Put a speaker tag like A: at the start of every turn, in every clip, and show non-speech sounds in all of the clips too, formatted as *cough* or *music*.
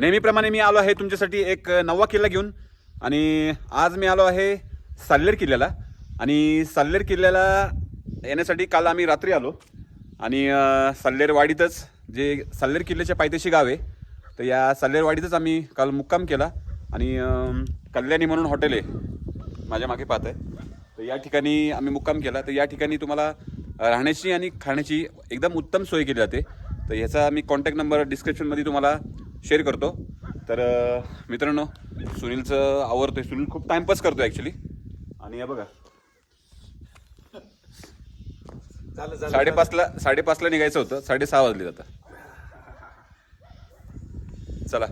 A: नेहमीप्रमाणे मी आलो आहे तुमच्यासाठी एक नववा किल्ला घेऊन. आणि आज मी आलो आहे साल्लेर किल्ल्याला. आणि साल्लेर किल्ल्याला येण्यासाठी काल आम्ही रात्री आलो. आणि साल्लेरवाडीतच जे साल्लेर किल्ल्याच्या पायथ्याशी गाव आहे तर या साल्लेरवाडीतच आम्ही काल मुक्काम केला. आणि कल्याणी म्हणून हॉटेल आहे माझ्या मागे पाहत आहे. तर या ठिकाणी आम्ही मुक्काम केला. तर या ठिकाणी तुम्हाला राहण्याची आणि खाण्याची एकदम उत्तम सोय केली जाते. तर ह्याचा मी कॉन्टॅक्ट नंबर डिस्क्रिप्शनमध्ये तुम्हाला शेअर करतो. तर मित्रांनो सुनीलचं आवडतोय. सुनील खूप टाइमपास करतो ॲक्च्युली आणि हे बघा. साडेपाचला साडेपाचला निघायचं होतं. साडेसहा वाजले आता. चला.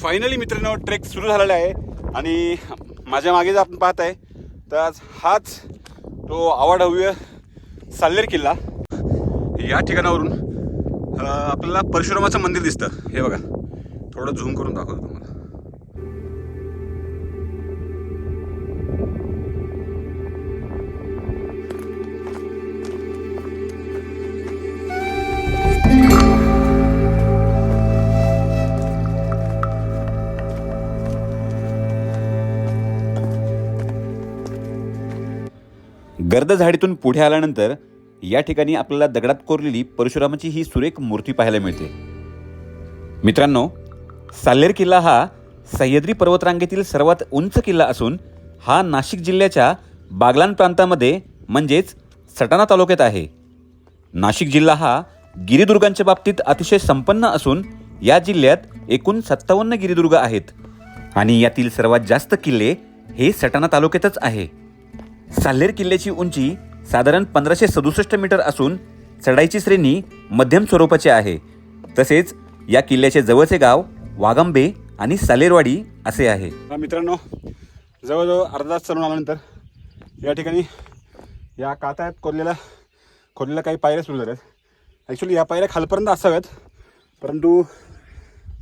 A: फायनली मित्रांनो ट्रेक सुरू झालेला आहे. आणि माझ्या मागे जर आपण पाहत आहे तर आज हाच तो आवडहव्य साल्लेर किल्ला. या ठिकाणावरून आपल्याला परशुरामाचं मंदिर दिसतं. हे बघा. थोडं झूम करून दाखवतो तुम्हाला. गर्द झाडीतून पुढे आल्यानंतर या ठिकाणी आपल्याला दगडात कोरलेली परशुरामाची ही सुरेख मूर्ती पाहायला मिळते. मित्रांनो साल्लेर किल्ला हा सह्याद्री पर्वतरांगेतील सर्वात उंच किल्ला असून हा नाशिक जिल्ह्याच्या बागलान प्रांतामध्ये म्हणजेच सटाणा तालुक्यात आहे. नाशिक जिल्हा हा गिरिदुर्गांच्या बाबतीत अतिशय संपन्न असून या जिल्ह्यात एकूण सत्तावन्न गिरिदुर्ग आहेत आणि यातील सर्वात जास्त किल्ले हे सटाणा तालुक्यातच आहे. साल्हेर किल्ल्याची उंची साधारण पंधराशे सदुसष्ट मीटर असून चढाईची श्रेणी मध्यम स्वरूपाची आहे. तसेच या किल्ल्याचे जवळचे गाव वागंबे आणि सालेरवाडी असे आहे. मित्रांनो जवळजवळ अर्धा तास चढून आल्यानंतर या ठिकाणी या कातायात कोरलेल्या खोरलेल्या काही पायऱ्या सुरू झाल्यात. ॲक्च्युली या पायऱ्या खालपर्यंत असाव्यात परंतु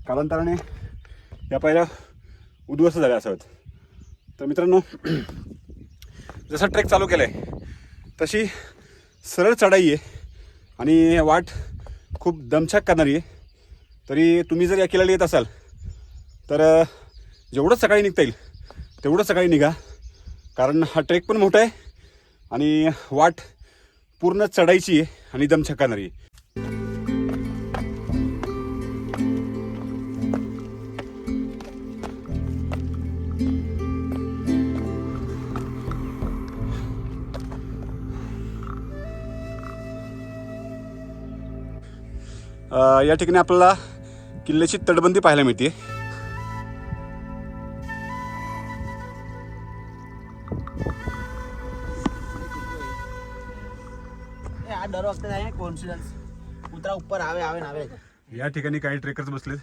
A: कालांतराने या पायऱ्या उद्ध्वस्त झाल्या असाव्यात. तर मित्रांनो *clears throat* जसा ट्रेक चालू केला आहे तशी सरळ चढाई आहे आणि वाट खूप दमछाक करणारी आहे. तरी तुम्ही जर या किल्ल्याला येत असाल तर जेवढं सकाळी निघता येईल तेवढं सकाळी निघा. कारण हा ट्रेक पण मोठा आहे आणि वाट पूर्ण चढायची आहे आणि दमछाक करणारी आहे. या ठिकाणी आपल्याला किल्ल्याची तटबंदी पाहायला मिळते या ठिकाणी काही ट्रेकर्स बसलेत.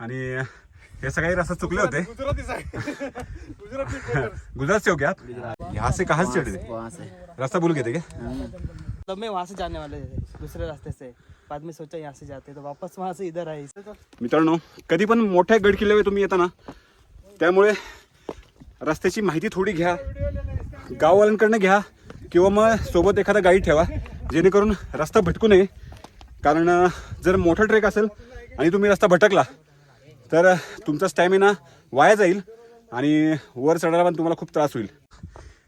A: आणि हे सगळे रस्ता चुकले होते. गुजरात से या असे कहाच यहाँ रस्ता बोलू घेते का? क्या
B: तब वहाँ से जाने वाले बाद में सोचा यहाँ से जाते तो वापस वहाँ से इधर आए।
A: मित्रांनो कधी पण मोठ्या गड किल्ल्यावर तुम्ही येता ना त्यामुळे रस्त्याची माहिती थोडी घ्या गाववाल्यांकडनं घ्या किंवा मग सोबत एखादा गाईड ठेवा जेणेकरून रस्ता भटकू नये. कारण जर मोठा ट्रेक असेल आणि तुम्ही रस्ता भटकला तर तुमचा स्टॅमिना वाया जाईल आणि वर चढायला पण तुम्हाला खूप त्रास होईल.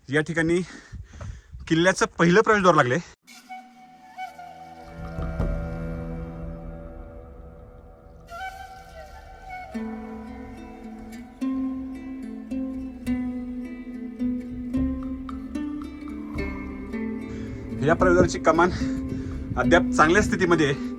A: या ठिकाणी किल्ल्याचं पहिलं प्रवेशद्वार लागले या प्रवेशद्वाराची कमान अद्याप चांगल्या स्थितीमध्ये आहे.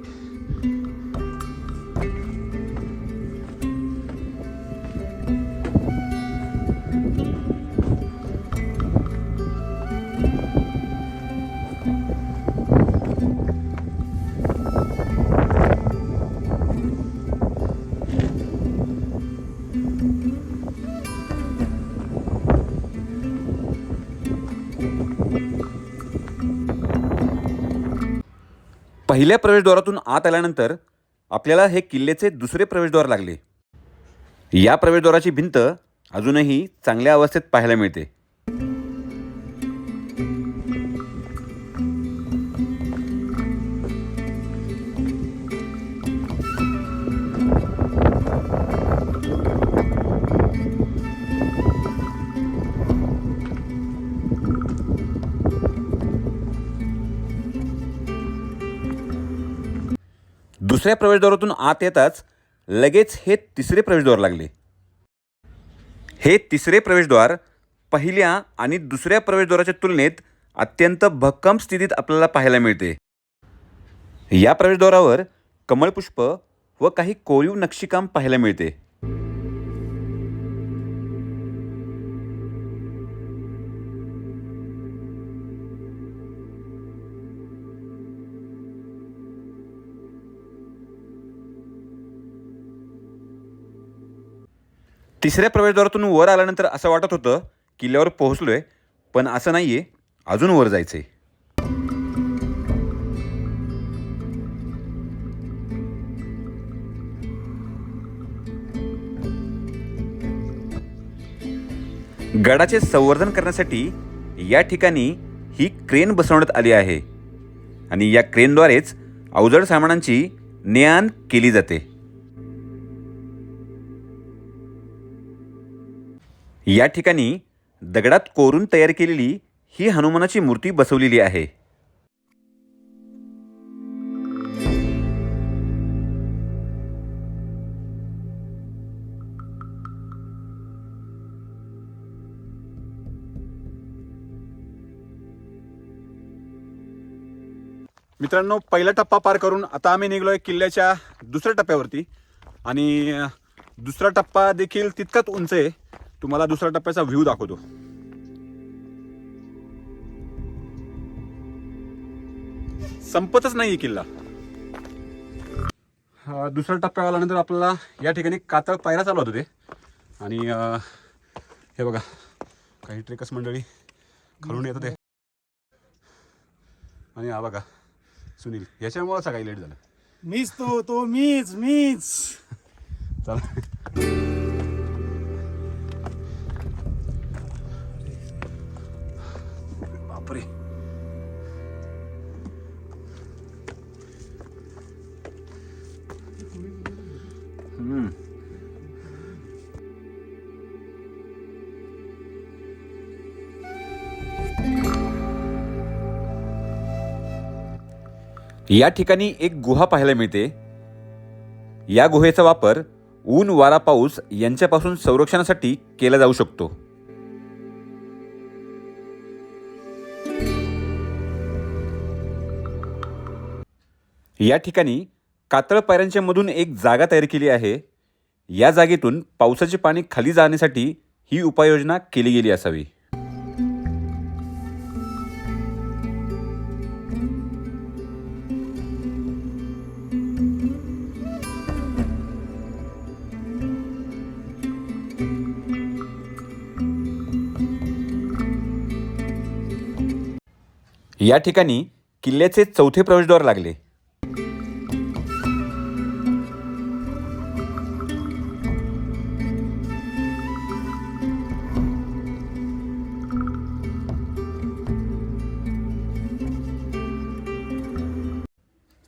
A: पहिल्या प्रवेशद्वारातून आत आल्यानंतर आपल्याला हे किल्ल्याचे दुसरे प्रवेशद्वार लागले. या प्रवेशद्वाराची भिंत अजूनही चांगल्या अवस्थेत पाहायला मिळते. दुसऱ्या प्रवेशद्वारातून आत येताच लगेच हे तिसरे प्रवेशद्वार लागले. हे तिसरे प्रवेशद्वार पहिल्या आणि दुसऱ्या प्रवेशद्वाराच्या तुलनेत अत्यंत भक्कम स्थितीत आपल्याला पाहायला मिळते. या प्रवेशद्वारावर कमळपुष्प व काही कोरीव नक्षीकाम पाहायला मिळते. तिसऱ्या प्रवेशद्वारातून वर आल्यानंतर असं वाटत होतं किल्ल्यावर पोहोचलोय पण असं नाहीये. अजून वर जायचंय. गडाचे संवर्धन करण्यासाठी या ठिकाणी ही क्रेन बसवण्यात आली आहे. आणि या क्रेनद्वारेच अवजड सामानांची ने आण केली जाते. या ठिकाणी दगडात कोरून तयार केलेली ही हनुमानाची मूर्ती बसवलेली आहे.
C: मित्रांनो पहिला टप्पा पार करून आता आम्ही निघलोय किल्ल्याच्या दुसऱ्या टप्प्यावरती. आणि दुसरा टप्पा देखील तितकाच उंच आहे. तुम्हाला दुसऱ्या टप्प्याचा व्ह्यू दाखवतो. संपतच नाही किल्ला. दुसऱ्या टप्प्यावर आल्यानंतर आपल्याला या ठिकाणी कातळ पायऱ्या चालू होत आणि हे बघा काही ट्रेकर्स मंडळी खालून येत होते आणि हा बघा सुनील याच्यामुळे सकाळी लेट झालं.
D: मीच तो तो मीच मीच. *laughs*
C: चला.
A: या ठिकाणी एक गुहा पाहायला मिळते. या गुहेचा वापर ऊन वारा पाऊस यांच्यापासून संरक्षणासाठी केला जाऊ शकतो. या ठिकाणी कातळ पायऱ्यांच्या मधून एक जागा तयार केली आहे. या जागेतून पावसाचे पाणी खाली जाण्यासाठी ही उपाययोजना केली गेली असावी. या ठिकाणी किल्ल्याचे चौथे प्रवेशद्वार लागले.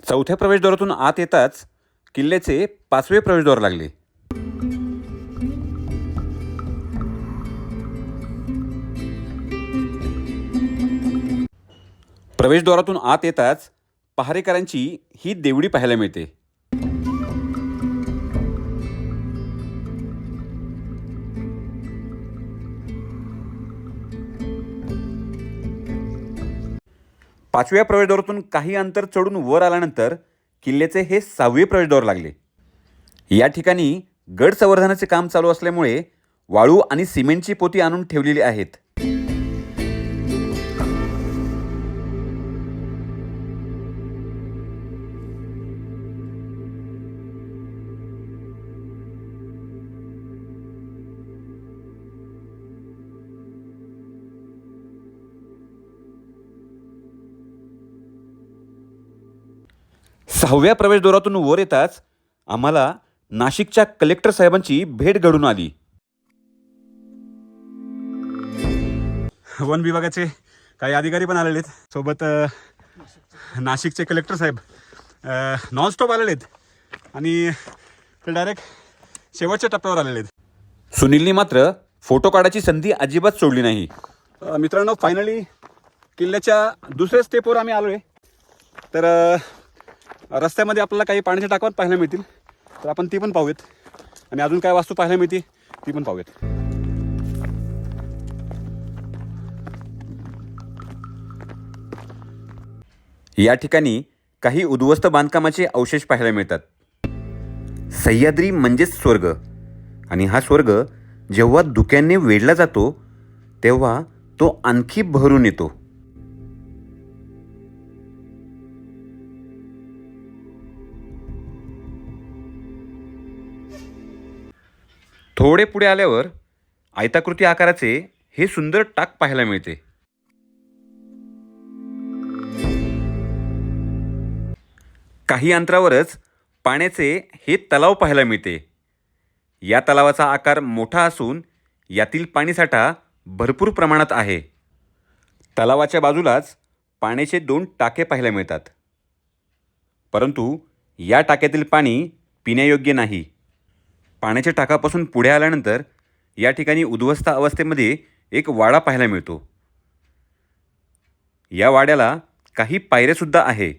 A: चौथ्या प्रवेशद्वारातून आत येताच किल्ल्याचे पाचवे प्रवेशद्वार लागले. प्रवेशद्वारातून आत येताच पहारेकरांची ही देवडी पाहायला मिळते. पाचव्या प्रवेशद्वारातून काही अंतर चढून वर आल्यानंतर किल्ल्याचे हे सहावे प्रवेशद्वार लागले. या ठिकाणी गड संवर्धनाचे काम चालू असल्यामुळे वाळू आणि सिमेंटची पोती आणून ठेवलेली आहेत. सहाव्या प्रवेशद्वारातून वर येताच आम्हाला नाशिकच्या कलेक्टर साहेबांची भेट घडून आली.
C: वन विभागाचे काही अधिकारी पण आलेले आहेत. सोबत नाशिकचे कलेक्टर साहेब नॉनस्टॉप आलेले आहेत. आणि ते डायरेक्ट शेवटच्या टप्प्यावर आलेले आहेत.
A: सुनीलनी मात्र फोटो काढायची संधी अजिबात सोडली नाही.
C: मित्रांनो फायनली किल्ल्याच्या दुसऱ्या स्टेपवर आम्ही आलो आहे तर रस्त्यामध्ये आपल्याला काही पाण्याच्या टाकवात पाहायला मिळतील. तर आपण ती पण पाहूयात. आणि अजून काय वास्तू पाहायला मिळते ती पण पाहूयात.
A: या ठिकाणी काही उद्ध्वस्त बांधकामाचे अवशेष पाहायला मिळतात. सह्याद्री म्हणजेच स्वर्ग. आणि हा स्वर्ग जेव्हा धुक्याने वेढला जातो तेव्हा तो आणखी भरून येतो. थोडे पुढे आल्यावर आयताकृती आकाराचे हे सुंदर टाक पाहायला मिळते. काही अंतरावरच पाण्याचे हे तलाव पाहायला मिळते. या तलावाचा आकार मोठा असून यातील पाणीसाठा भरपूर प्रमाणात आहे. तलावाच्या बाजूलाच पाण्याचे दोन टाके पाहायला मिळतात. परंतु या टाक्यातील पाणी पिण्यायोग्य नाही. पाण्याच्या टाकापासून पुढे आल्यानंतर या ठिकाणी उद्ध्वस्त अवस्थेमध्ये एक वाडा पाहायला मिळतो. या वाड्याला काही पायऱ्यासुद्धा आहे.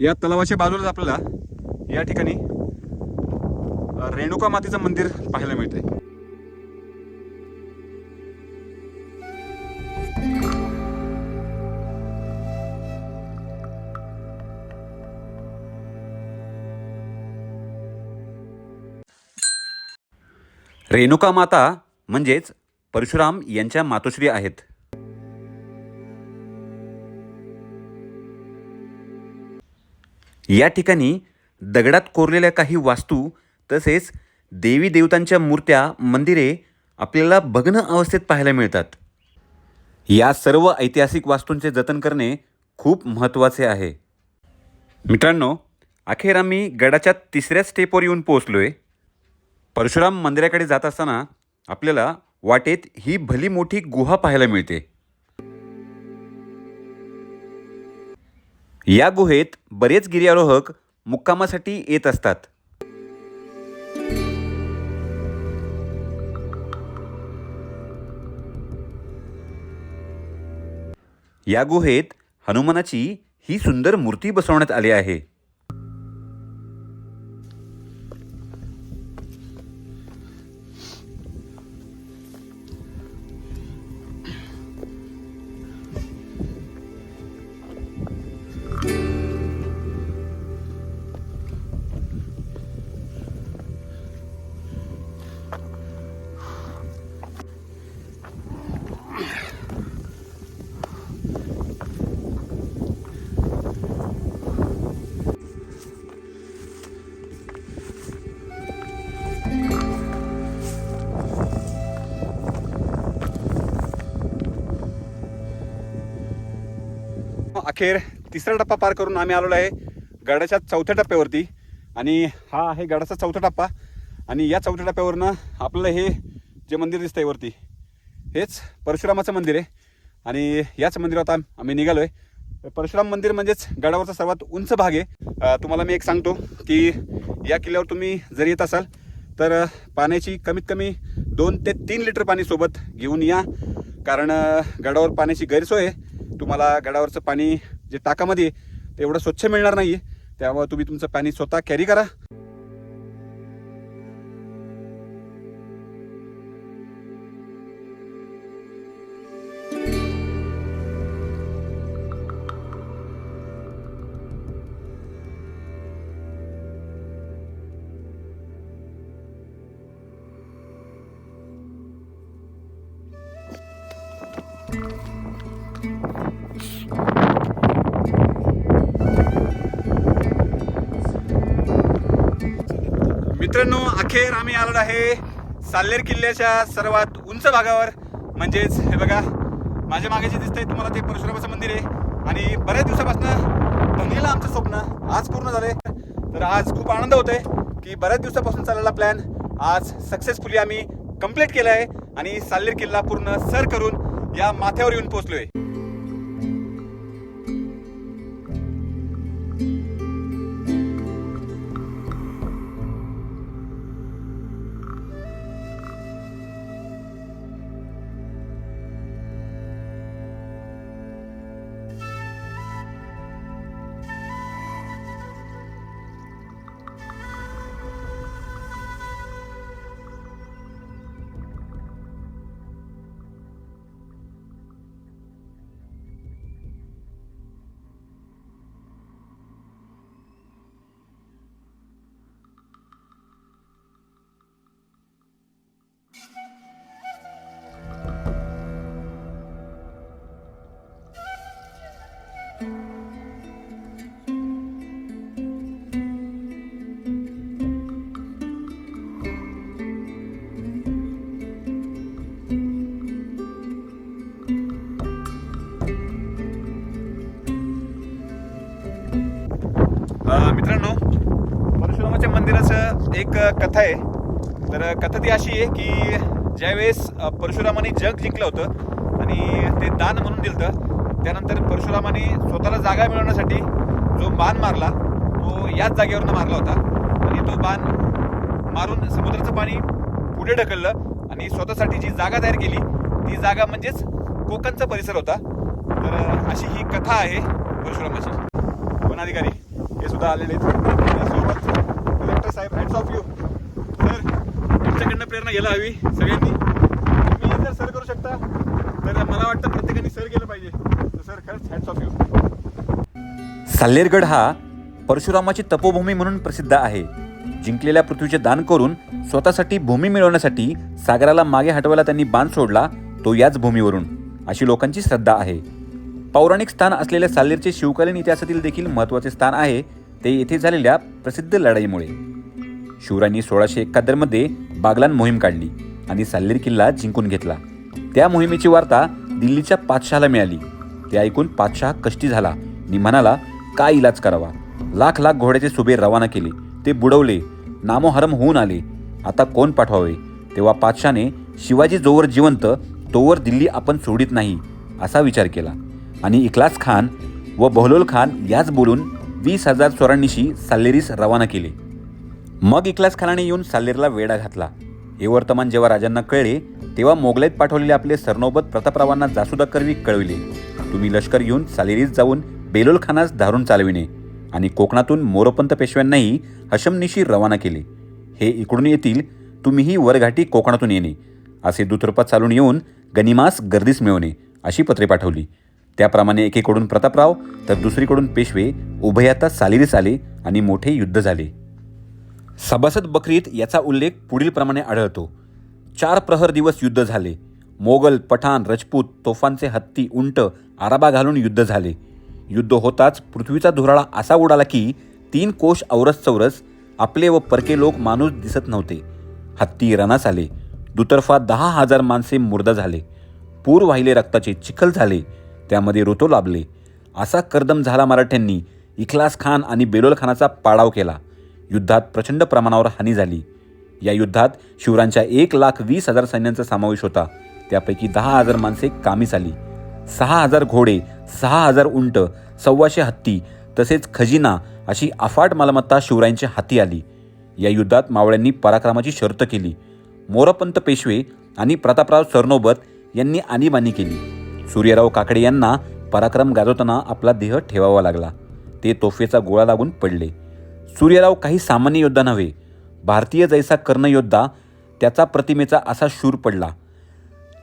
C: या तलावाच्या बाजूलाच आपल्याला या ठिकाणी रेणुका मातेचं मंदिर पाहायला मिळते
A: रेणुका माता म्हणजेच परशुराम यांच्या मातोश्री आहेत. या ठिकाणी दगडात कोरलेल्या काही वास्तू तसेच देवी देवतांच्या मूर्त्या मंदिरे आपल्याला भग्न अवस्थेत पाहायला मिळतात. या सर्व ऐतिहासिक वास्तूंचे जतन करणे खूप महत्त्वाचे आहे. मित्रांनो अखेर आम्ही गडाच्या तिसऱ्या स्टेपवर येऊन पोहोचलो आहे परशुराम मंदिराकडे जात असताना आपल्याला वाटेत ही भली मोठी गुहा पाहायला मिळते. या गुहेत बरेच गिर्यारोहक मुक्कामासाठी येत असतात. या गुहेत हनुमानाची ही सुंदर मूर्ती बसवण्यात आली आहे.
C: अखेर तिसरा टप्पा पार करून आम्ही आलेलो आहे गडाच्या चौथ्या टप्प्यावरती. आणि हा आहे गडाचा चौथा टप्पा. आणि या चौथ्या टप्प्यावरनं आपलं हे जे मंदिर दिसतंय वरती हेच परशुरामाचं मंदिर आहे. आणि याच मंदिरात आम्ही निघालो आहे परशुराम मंदिर म्हणजेच गडावरचा सर्वात उंच भाग आहे. तुम्हाला मी एक सांगतो की या किल्ल्यावर तुम्ही जर येत असाल तर पाण्याची कमीत कमी दोन ते तीन लिटर पाणी सोबत घेऊन या. कारण गडावर पाण्याची गैरसोय आहे. तुम्हाला गडावरचं पाणी जे टाकामध्ये आहे, ते एवढं स्वच्छ मिळणार नाही आहे त्यामुळे तुम्ही तुमचं पाणी स्वतः कॅरी करा. मित्रांनो अखेर आम्ही आलो आहे साल्लेर किल्ल्याच्या सर्वात उंच भागावर. म्हणजेच हे बघा माझ्या मागे जे दिसतंय तुम्हाला ते परशुरामाचं मंदिर आहे. आणि बऱ्याच दिवसापासून बनलेलं आमचं स्वप्न आज पूर्ण झालंय. तर आज खूप आनंद होतोय की बऱ्याच दिवसापासून चाललेला प्लॅन आज सक्सेसफुली आम्ही कंप्लीट केला आहे आणि साल्लेर किल्ला पूर्ण सर करून या माथ्यावर येऊन पोहोचलोय.
A: एक कथा आहे. तर कथा ती अशी आहे की ज्यावेळेस परशुरामाने जग जिंकलं होतं आणि ते दान म्हणून दिलं त्यानंतर परशुरामाने स्वतःला जागा मिळवण्यासाठी जो बाण मारला तो याच जागेवरनं मारला होता. आणि तो बाण मारून समुद्राचं पाणी पुढे ढकललं आणि स्वतःसाठी जी जागा तयार केली ती जागा म्हणजेच कोकणचा परिसर होता. तर अशी ही कथा आहे परशुरामाची. वनाधिकारी हे सुद्धा आलेले आहेत. साहेब हॅट्स ऑफ यू सर तुमच्याकडनं प्रेरणा घ्यायला हवी सगळ्यांनी. तुम्ही जर सर करू शकता. तर मला वाटतं प्रत्येकाने सर केलं पाहिजे. तर सर खरंच हॅट्स ऑफ यू साल्लेरगड हा परशुरामाची तपोभूमी म्हणून प्रसिद्ध आहे. जिंकलेल्या पृथ्वीचे दान करून स्वतःसाठी भूमी मिळवण्यासाठी सागराला मागे हटवायला त्यांनी बांध सोडला तो याच भूमीवरून. अशी लोकांची श्रद्धा आहे. पौराणिक स्थान असलेल्या साल्लेरचे शिवकालीन इतिहासातील देखील महत्त्वाचे स्थान आहे. ते येथे झालेल्या प्रसिद्ध लढाईमुळे. शिवरायांनी सोळाशे एकाहत्तरमध्ये बागलान मोहीम काढली आणि साल्लेर किल्ला जिंकून घेतला. त्या मोहिमेची वार्ता दिल्लीच्या पातशहाला मिळाली. ते ऐकून पातशाह कष्टी झाला आणि म्हणाला काय इलाज करावा? लाख लाख घोड्याचे सुबे रवाना केले ते बुडवले नामोहरम होऊन आले. आता कोण पाठवावे? तेव्हा पातशाने शिवाजी जोवर जिवंत तोवर दिल्ली आपण सोडित नाही असा विचार केला. आणि इखलास खान व बहलोल खान याच बोलून वीस हजार चौऱ्याण्णीशी साल्लेरीस रवाना केले. मग इखलास खानाने येऊन सालेरला वेढा घातला. हे वर्तमान जेव्हा राजांना कळले तेव्हा मोगलाईत पाठवलेले आपले सरनोबत प्रतापरावांना जासुदा करवी कळविले. तुम्ही लष्कर घेऊन सालेरीत जाऊन बेलोल खानास धारून चालविणे आणि कोकणातून मोरोपंत पेशव्यांनाही हशमनिशी रवाना केले. हे इकडून येतील तुम्हीही वरघाटी कोकणातून येणे. असे दुतर्फा चालून येऊन गनिमास गर्दीस मिळवणे अशी पत्रे पाठवली. त्याप्रमाणे एकीकडून प्रतापराव तर दुसरीकडून पेशवे उभयाता सालेरीस आले आणि मोठे युद्ध झाले. सभासद बकरीत याचा उल्लेख पुढीलप्रमाणे आढळतो. चार प्रहर दिवस युद्ध झाले. मोगल पठाण रजपूत तोफांचे हत्ती उंट आराबा घालून युद्ध झाले. युद्ध होताच पृथ्वीचा धुराळा असा उडाला की तीन कोश औरस चौरस आपले व परके लोक माणूस दिसत नव्हते. हत्ती रणास आले. दुतर्फा दहा हजार माणसे मुर्दा झाले. पूर वाहिले रक्ताचे चिखल झाले. त्यामध्ये ऋतो लाभले. असा कर्दम झाला मराठ्यांनी. इखलास खान आणि बेलोल खानाचा पाडाव केला. युद्धात प्रचंड प्रमाणावर हानी झाली. या युद्धात शिवरायांच्या एक लाख वीस हजार सैन्यांचा समावेश होता. त्यापैकी दहा हजार माणसे कामीस आली सहा हजार घोडे सहा हजार उंट सव्वाशे हत्ती तसेच खजिना अशी अफाट मालमत्ता शिवरायांच्या हाती आली. या युद्धात मावळ्यांनी पराक्रमाची शर्त केली. मोरपंत पेशवे आणि प्रतापराव सरनोबत यांनी आणीबाणी केली. सूर्यराव काकडे यांना पराक्रम गाजवताना आपला देह ठेवावा लागला. ते तोफेचा गोळा लागून पडले. सूर्यराव काही सामान्य योद्धा नव्हे. भारतीय जैसा कर्णयोद्धा त्याचा प्रतिमेचा असा शूर पडला.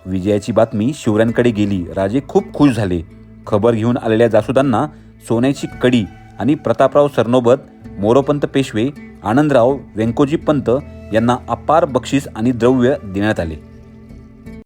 A: विजयाची बातमी शिवरायांकडे गेली. राजे खूप खुश झाले. खबर घेऊन आलेल्या जासुदांना सोन्याची कडी आणि प्रतापराव सरनोबत मोरोपंत पेशवे आनंदराव व्यंकोजी पंत यांना अपार बक्षीस आणि द्रव्य देण्यात आले.